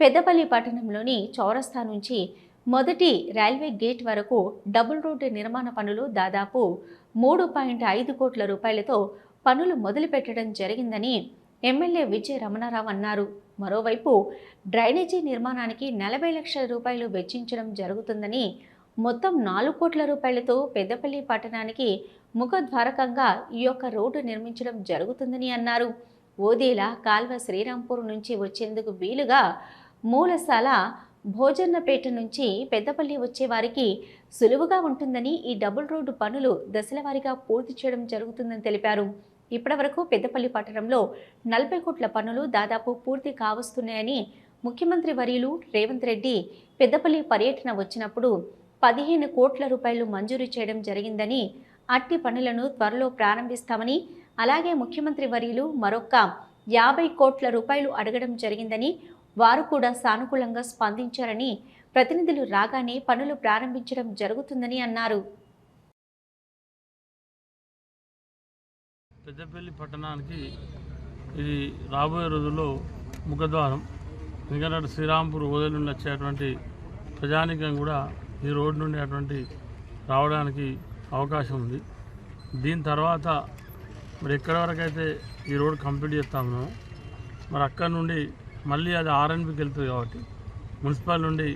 పెద్దపల్లి పట్టణంలోని చౌరస్తా నుంచి మొదటి రైల్వే గేట్ వరకు డబుల్ రోడ్డు నిర్మాణ పనులు దాదాపు మూడు పాయింట్ ఐదు కోట్ల రూపాయలతో పనులు మొదలుపెట్టడం జరిగిందని ఎమ్మెల్యే విజయ రమణారావు అన్నారు. మరోవైపు డ్రైనేజీ నిర్మాణానికి నలభై లక్షల రూపాయలు వెచ్చించడం జరుగుతుందని మొత్తం నాలుగు కోట్ల రూపాయలతో పెద్దపల్లి పట్టణానికి ముఖద్వారకంగా ఈ యొక్క రోడ్డు నిర్మించడం జరుగుతుందని అన్నారు. ఓదేలా కాల్వ శ్రీరాంపూర్ నుంచి వచ్చేందుకు వీలుగా మూలసాల భోజన్నపేట నుంచి పెద్దపల్లి వచ్చే వారికి సులువుగా ఉంటుందని ఈ డబుల్ రోడ్డు పనులు దశలవారీగా పూర్తి చేయడం జరుగుతుందని తెలిపారు. ఇప్పటివరకు పెద్దపల్లి పట్టణంలో నలభై కోట్ల పనులు దాదాపు పూర్తి కావస్తున్నాయని ముఖ్యమంత్రి వర్యులు రేవంత్ రెడ్డి పెద్దపల్లి పర్యటన వచ్చినప్పుడు పదిహేను కోట్ల రూపాయలు మంజూరు చేయడం జరిగిందని అట్టి పనులను త్వరలో ప్రారంభిస్తామని అలాగే ముఖ్యమంత్రి వర్యులు మరొక యాభై కోట్ల రూపాయలు అడగడం జరిగిందని వారు కూడా సానుకూలంగా స్పందించారని ప్రతినిధులు రాగానే పనులు ప్రారంభించడం జరుగుతుందని అన్నారు. పెద్దపల్లి పట్టణానికి ఇది రాబోయే రోజుల్లో ముఖద్వారం. ఎందుకంటే శ్రీరాంపూర్ ఓదల నుండి వచ్చేటువంటి ప్రజానికం కూడా ఈ రోడ్డు నుండి అటువంటి రావడానికి అవకాశం ఉంది. దీని తర్వాత మరి ఎక్కడి వరకు అయితే ఈ రోడ్ కంప్లీట్ చేస్తామో మరి అక్కడ నుండి మళ్ళీ అది ఆర్ఎన్బికి వెళ్తుంది కాబట్టి మున్సిపల్ నుండి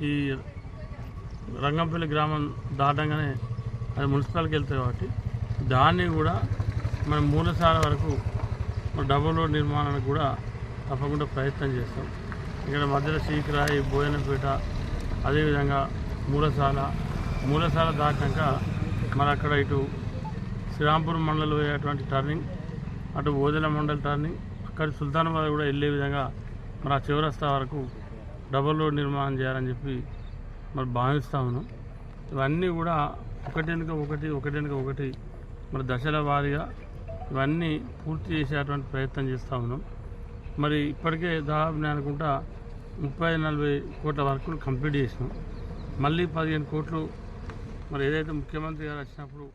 ఈ రంగంపల్లి గ్రామం దాటంగానే అది మున్సిపాలిటీకి వెళ్తుంది కాబట్టి దాన్ని కూడా మనం మూలసాల వరకు డబుల్ రోడ్ నిర్మాణానికి కూడా తప్పకుండా ప్రయత్నం చేస్తాం. ఇక్కడ మధ్యలో శ్రీకరాయి భోజనపేట అదేవిధంగా మూలసాల మూలసాల దాటాక మరి అక్కడ ఇటు శ్రీరాంపూర్ మండలం పోయేటువంటి టర్నింగ్ అటు భోజన మండల్ టర్నింగ్ అక్కడ సుల్తానాబాద్ కూడా వెళ్ళే విధంగా మరి ఆ చివరస్తా వరకు డబుల్ రోడ్ నిర్మాణం చేయాలని చెప్పి మరి భావిస్తా ఉన్నాం. ఇవన్నీ కూడా ఒకటి వెనుక ఒకటి ఒకటి వెనుక ఒకటి మరి దశల వారీగా ఇవన్నీ పూర్తి చేసేటువంటి ప్రయత్నం చేస్తూ ఉన్నాం. మరి ఇప్పటికే దాదాపు నేను అనుకుంటా ముప్పై నలభై కోట్ల వర్కులు కంప్లీట్ చేసినాం. మళ్ళీ పదిహేను కోట్లు మరి ఏదైతే ముఖ్యమంత్రి గారు వచ్చినప్పుడు